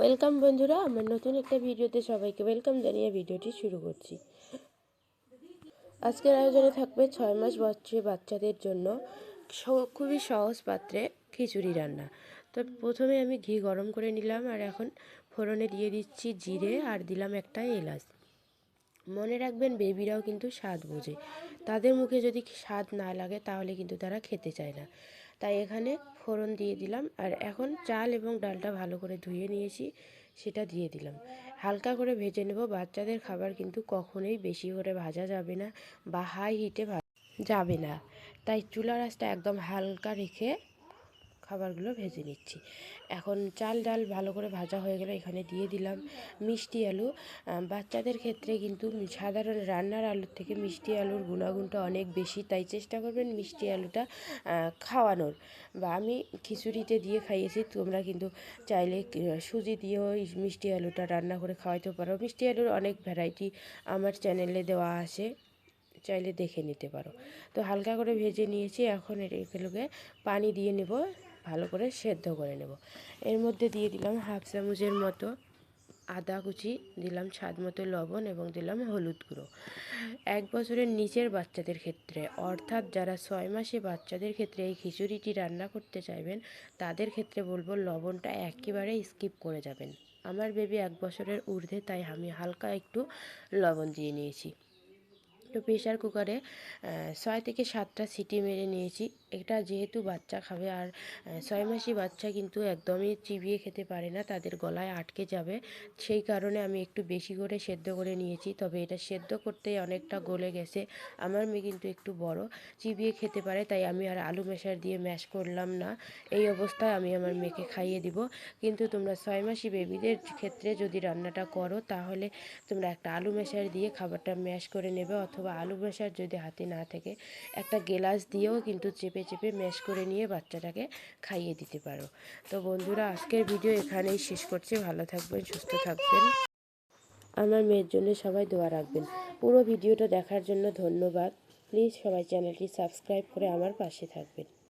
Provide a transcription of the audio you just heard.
Welcome বন্ধুরা, আমার নতুন একটা ভিডিওতে সবাইকে ওয়েলকাম জানিয়ে ভিডিওটি শুরু করছি। আজকের আয়োজনে থাকবে ছয় মাস বয়সী বাচ্চাদের জন্য খুবই সহজ পাত্রে খিচুড়ি রান্না। তো প্রথমে আমি ঘি গরম করে নিলাম আর এখন ফোড়নে দিয়ে দিচ্ছি জিরে আর দিলাম একটা এলাচ। মনে রাখবেন, বেবিরাও কিন্তু স্বাদ বোঝে। তাদের মুখে যদি স্বাদ না লাগে তাহলে কিন্তু তারা খেতে চায় না। তাই এখানে ফোড়ন দিয়ে দিলাম। আর এখন চাল এবং ডালটা ভালো করে ধুয়ে নিয়েছি, সেটা দিয়ে দিলাম। হালকা করে ভেজে নেব। বাচ্চাদের খাবার কিন্তু কখনোই বেশি করে ভাজা যাবে না বা হাই হিটে যাবে না। তাই চুলার আঁচটা একদম হালকা রেখে খাবারগুলো ভেজে নিচ্ছি। এখন চাল ডাল ভালো করে ভাজা হয়ে গেলে এখানে দিয়ে দিলাম মিষ্টি আলু। বাচ্চাদের ক্ষেত্রে কিন্তু সাধারণ রান্নার আলুর থেকে মিষ্টি আলুর গুণাগুণটা অনেক বেশি, তাই চেষ্টা করবেন মিষ্টি আলুটা খাওয়ানোর। বা আমি খিচুড়িতে দিয়ে খাইয়েছি, তোমরা কিন্তু চাইলে সুজি দিয়েও মিষ্টি আলুটা রান্না করে খাওয়াইতে পারো। মিষ্টি আলুর অনেক ভ্যারাইটি আমার চ্যানেলে দেওয়া আছে, চাইলে দেখে নিতে পারো। তো হালকা করে ভেজে নিয়েছি, এখন এগুলোকে পানি দিয়ে নেব। ভালো করে সেদ্ধ করে নেব। এর মধ্যে দিয়ে দিলাম হাফ চামচের মতো আদা কুচি, দিলাম স্বাদ মতো লবণ এবং দিলাম হলুদ গুঁড়ো। এক বছরের নিচের বাচ্চাদের ক্ষেত্রে, অর্থাৎ যারা ছয় মাসে বাচ্চাদের ক্ষেত্রে এই খিচুড়িটি রান্না করতে চাইবেন, তাদের ক্ষেত্রে বলব লবণটা একেবারে স্কিপ করে যাবেন। আমার বেবি এক বছরের ঊর্ধ্বে, তাই আমি হালকা একটু লবণ দিয়ে নিয়েছি। তো প্রেশার কুকারে ছয় থেকে সাতটা সিটি মেরে নিয়েছি। এটা যেহেতু বাচ্চা খাবে আর ছয় মাসি বাচ্চা কিন্তু একদমই চিবিয়ে খেতে পারে না, তাদের গলায় আটকে যাবে। সেই কারণে আমি একটু বেশি করে সেদ্ধ করে নিয়েছি, তবে এটা সেদ্ধ করতে অনেকটা গলে গেছে। আমার মেয়ে কিন্তু একটু বড়, চিবিয়ে খেতে পারে, তাই আমি আর আলু মেশার দিয়ে ম্যাশ করলাম না। এই অবস্থায় আমি আমার মেয়েকে খাইয়ে দিব। কিন্তু তোমরা ছয় মাসি বেবিদের ক্ষেত্রে যদি রান্নাটা করো, তাহলে তোমরা একটা আলু মেশার দিয়ে খাবারটা ম্যাশ করে নেবে, অথবা আলু মেশার যদি হাতে না থাকে, একটা গেলাস দিয়েও কিন্তু চেপে চেপে ম্যাশ করে নিয়ে বাচ্চাটাকে খাইয়ে দিতে পারো। তো বন্ধুরা, আজকের ভিডিও এখানেই শেষ করছি। ভালো থাকবেন, সুস্থ থাকবেন। আমার মেয়ের জন্য সবাই দোয়া রাখবেন। পুরো ভিডিওটা দেখার জন্য ধন্যবাদ। প্লিজ সবাই চ্যানেলটি সাবস্ক্রাইব করে আমার পাশে থাকবেন।